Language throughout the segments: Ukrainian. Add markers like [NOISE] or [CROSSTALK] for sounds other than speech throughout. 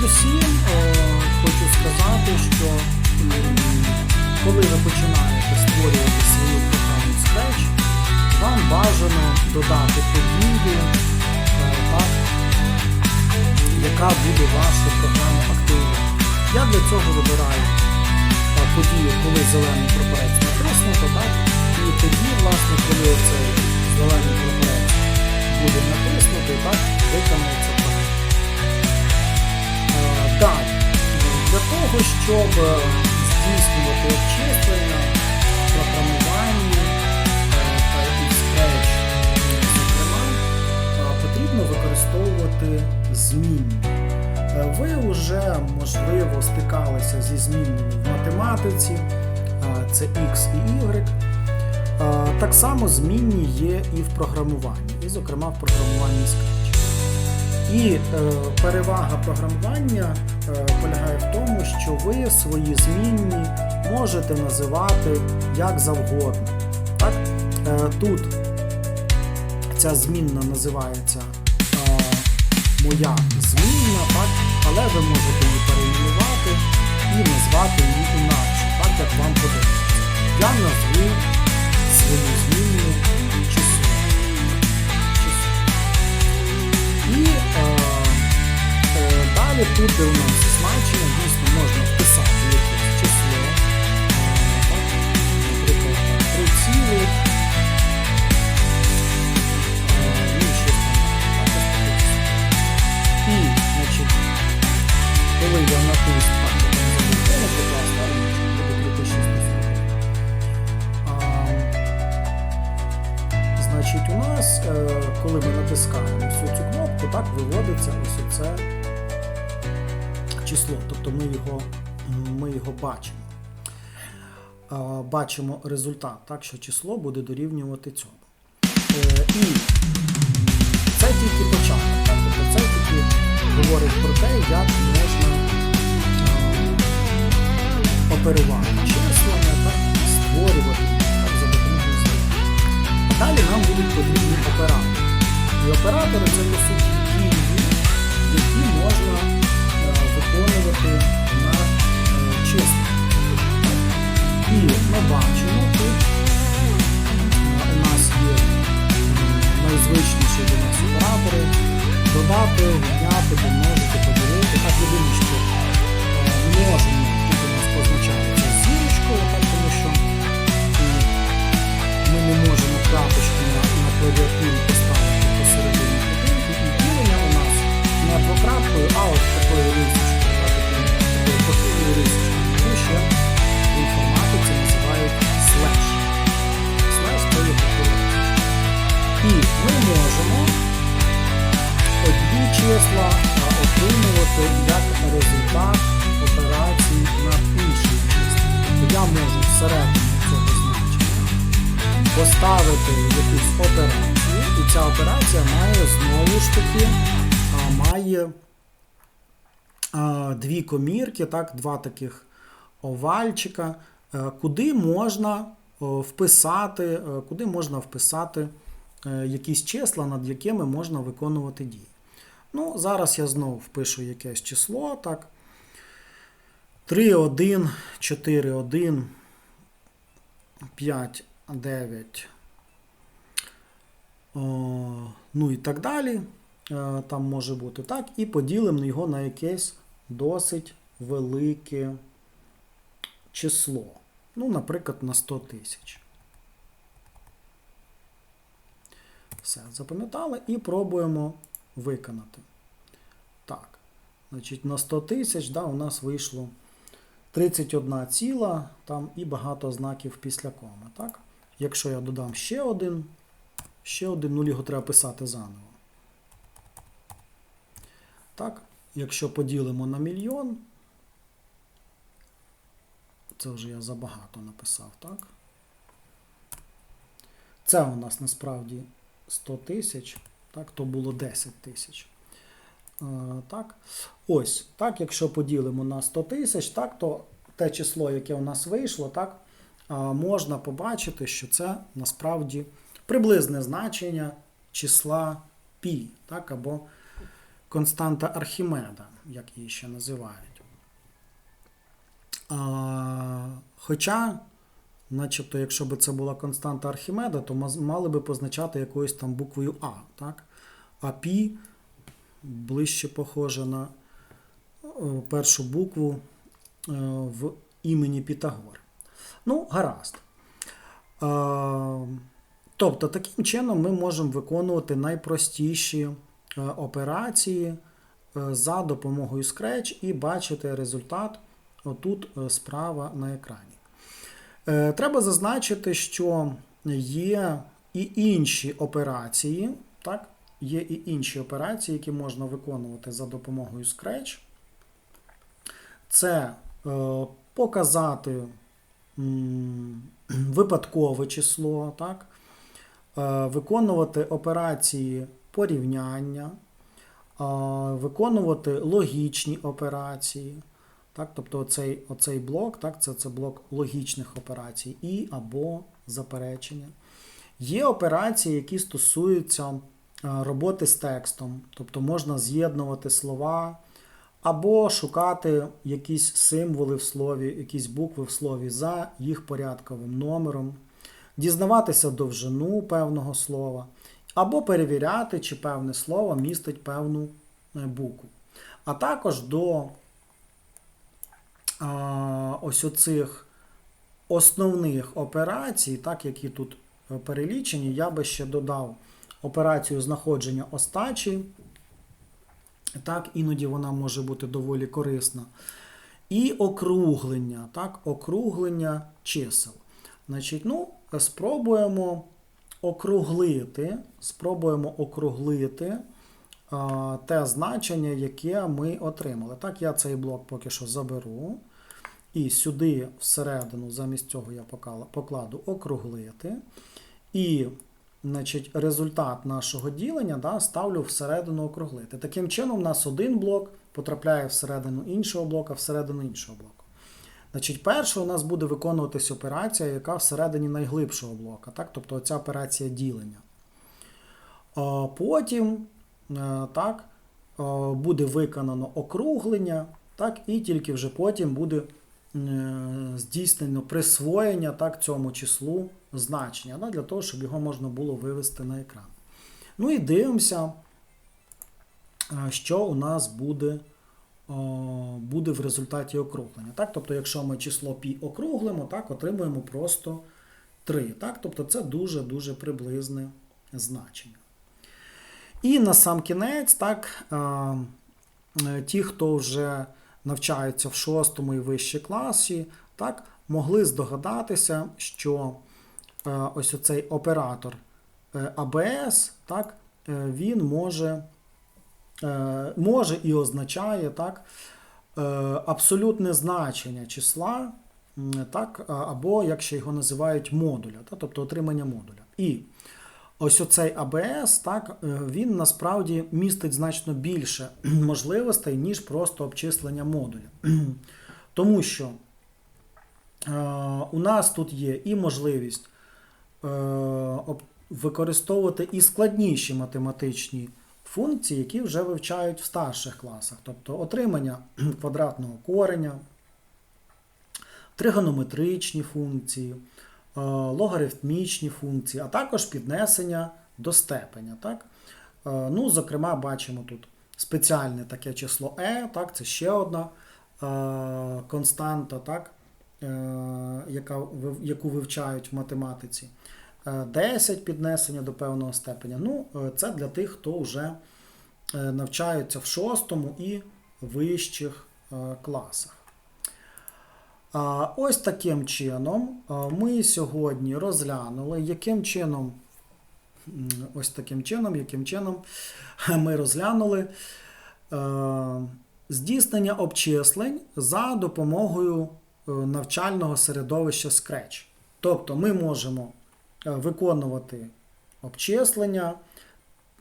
Передусім е, хочу сказати, що коли ви починаєте створювати свою програму Scratch, вам бажано додати подію, е, яка буде вашу програму активувати. Я для цього вибираю е, подію, коли зелений прапорець натиснуто, так, і тоді, власне, коли цей зелений прапорець буде натиснутий, так, виконується Е, для того, щоб е, здійснювати обчислення, програмування е, та е, зокрема, е, потрібно використовувати змінні. Ви вже, можливо, стикалися зі змінними в математиці, це X і Y. Так само змінні є і в програмуванні, і, зокрема, в програмуванні Scratch. І е, перевага програмування е, полягає в тому, що ви свої змінні можете називати як завгодно. Так? Е, тут ця змінна називається моя змінна, так? але ви можете її перейменувати і назвати її інакше, так далі у нас значення, дійсно можна вписати якесь число. Е, наприклад, 3 цілих. е, ну, і там. І, значить, коли я напишу, так, там буде 3640. Значить, у нас, е, коли ми натискаємо ось цю кнопку, так виводиться ось це число. Тобто ми його, ми його бачимо. Бачимо результат, так, що число буде дорівнювати цьому. Е, І це тільки початок. Тобто це тільки говорить про те, як можна е, оперувати числами, так, створювати так, за допомогою слів. Далі нам будуть потрібні оператори. І оператори це по суті дії, які можна виконувати на чисто. І ми бачимо тут поставити якусь операцію, і ця операція має знову ж таки має дві комірки, так, два таких овальчика, е, куди можна вписати, е, куди можна вписати е, якісь числа, над якими можна виконувати дії. Ну, зараз я знову впишу якесь число, так. 3, 1, 4, 1, 5, 9, ну і так далі. Е, Там може бути так. І поділимо його на якесь досить велике число. Ну, наприклад, на 100 тисяч. Все, запам'ятали і пробуємо виконати. Так, значить, на 100 тисяч да, у нас вийшло 31 ціла там і багато знаків після коми. Так? Якщо я додам ще один, ще один нуль його треба писати заново. Так, якщо поділимо на мільйон, це вже я забагато написав, так? Це у нас насправді 100 тисяч, так, то було 10 тисяч. Е, Так, ось, так, якщо поділимо на 100 тисяч, так, то те число, яке у нас вийшло, так, можна побачити, що це насправді приблизне значення числа π, так, або константа Архімеда, як її ще називають. Хоча, начебто, якщо б це була константа Архімеда, то мали би позначати якоюсь там буквою А. Так? А пі ближче похоже на е, першу букву е, в імені Пітагор. Ну, гаразд. Е, Тобто, таким чином ми можемо виконувати найпростіші е, операції е, за допомогою Scratch і бачити результат отут справа на екрані. Треба зазначити, що є і інші операції, так? Є і інші операції, які можна виконувати за допомогою Scratch. Це е, показати [CLEARS THROAT] випадкове число, так? Е, виконувати операції порівняння, е, виконувати логічні операції. Так, тобто оцей, оцей блок, так, це, це блок логічних операцій і або заперечення. Є операції, які стосуються е, роботи з текстом, тобто можна з'єднувати слова, або шукати якісь символи в слові, якісь букви в слові за їх порядковим номером, дізнаватися довжину певного слова, або перевіряти, чи певне слово містить певну е, букву. А також до а, ось оцих основних операцій, так які тут е, перелічені, я би ще додав операцію знаходження остачі. Так, іноді вона може бути доволі корисна. І округлення, так, округлення чисел. Значить, ну, спробуємо округлити, спробуємо округлити а, те значення, яке ми отримали. Так, я цей блок поки що заберу. І сюди всередину, замість цього я покладу округлити. І значить, результат нашого ділення да, ставлю всередину округлити. Таким чином, у нас один блок потрапляє всередину іншого блока, всередину іншого блоку. Значить, перше у нас буде виконуватись операція, яка всередині найглибшого блока, так? тобто ця операція ділення. Потім е, так, е, буде виконано округлення, так, і тільки вже потім буде е, здійснено присвоєння так, цьому числу значення, да, для того, щоб його можна було вивести на екран. Ну і дивимося, е, що у нас буде, буде в результаті округлення. Так? Тобто, якщо ми число π округлимо, так, отримуємо просто 3. Так? Тобто це дуже-дуже приблизне значення. І на сам кінець, так, е, е, ті, хто вже навчаються в 6 і вище класі, так, могли здогадатися, що е, ось оцей оператор е, ABS, так, е, він може, е, може і означає так, е, абсолютне значення числа, так, або як ще його називають модуля, так, тобто отримання модуля. І ось оцей АБС, так, е, він насправді містить значно більше [CLEARS THROAT] можливостей, ніж просто обчислення модуля. [CLEARS THROAT] Тому що е, у нас тут є і можливість е, використовувати і складніші математичні функції, які вже вивчають в старших класах, тобто отримання [CLEARS THROAT] квадратного кореня, тригонометричні функції, е, логарифмічні функції, а також піднесення до степеня. Так? Е, Ну, зокрема, бачимо тут спеціальне таке число e, так, це ще одна е, константа, так, е, яка, яку вивчають в математиці. Е, 10 піднесення до певного степеня. Ну, е, це для тих, хто вже е, навчаються в шостому і вищих е, класах. Ось таким чином ми сьогодні розглянули, яким чином, ось таким чином, яким чином [LAUGHS] ми розглянули е, здійснення обчислень за допомогою е, навчального середовища Scratch. Тобто ми можемо е, виконувати обчислення,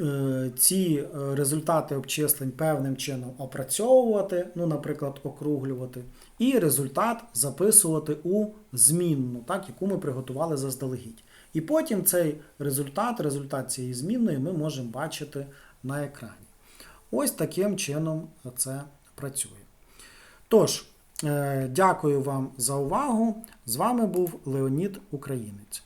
е, ці е, результати обчислень певним чином опрацьовувати, ну, наприклад, округлювати, і результат записувати у змінну, так, яку ми приготували заздалегідь. І потім цей результат, результат цієї змінної ми можемо бачити на екрані. Ось таким чином це працює. Тож, е, дякую вам за увагу. З вами був Леонід Українець.